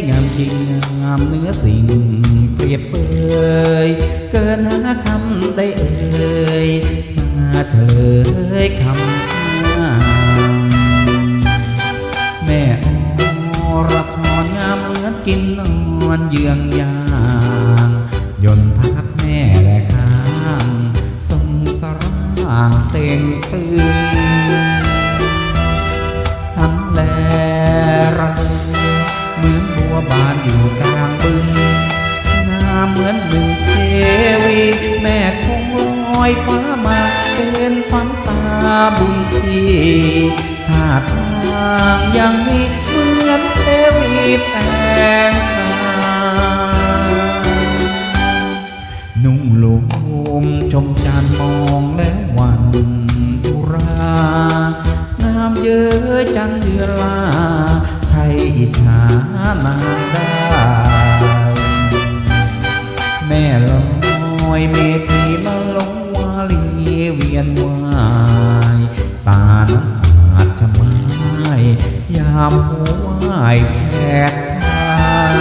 จริงงามเนื้อสิ่งเปรียบเปยเกินหาคำได้เอ่ยมาเธอคำอ้างแม่อรทอนงามเหมือนกินนอนเยืองยางยนพักแม่และข้างทรงสรางเต่งตึง อยฟ้ามาเป็นฝันตาบุญที่ท่าทางอย่างนี้เหมือนเทวีแปลงกายนุ่งหลุมชมจานมองแล้ววันทุรางามเยอะจันเดือลาใครอิจฉานางได้ามหัวไหวแพกทาน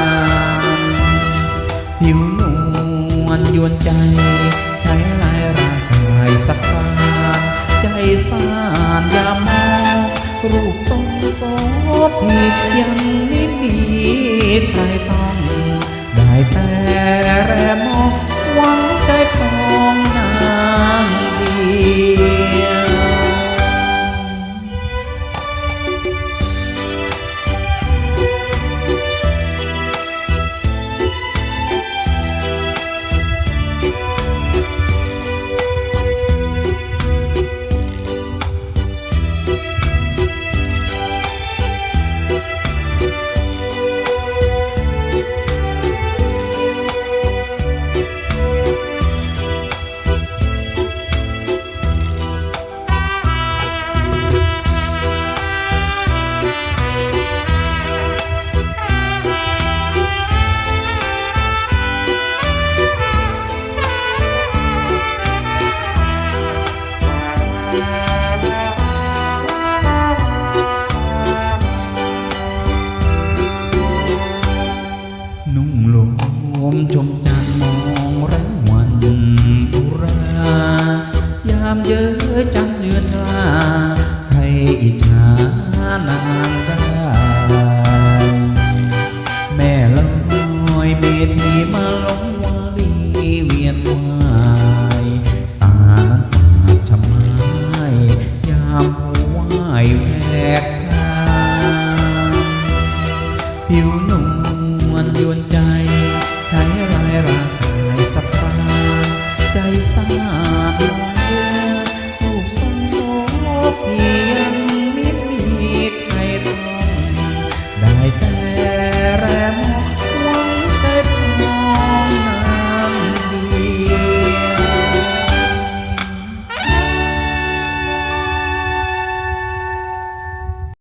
ผิวนวลยวนใจ ใช้ลายร่างกายสักครานใจสานยามองรูปต้องโสพียังไม่มี ลมชมจันมองแรงวันอุรายามเยอะจันเยือนลาใครอิจฉานางได้แม่ลอยเมธีมาลงวาลีเวียนวายตานั้นฝาดชะม้ยามไหวไหวกทาผิวนุ่ม วนยวนใจ ใช้ลายร่างกายสัปดาห์ใจสาดลอ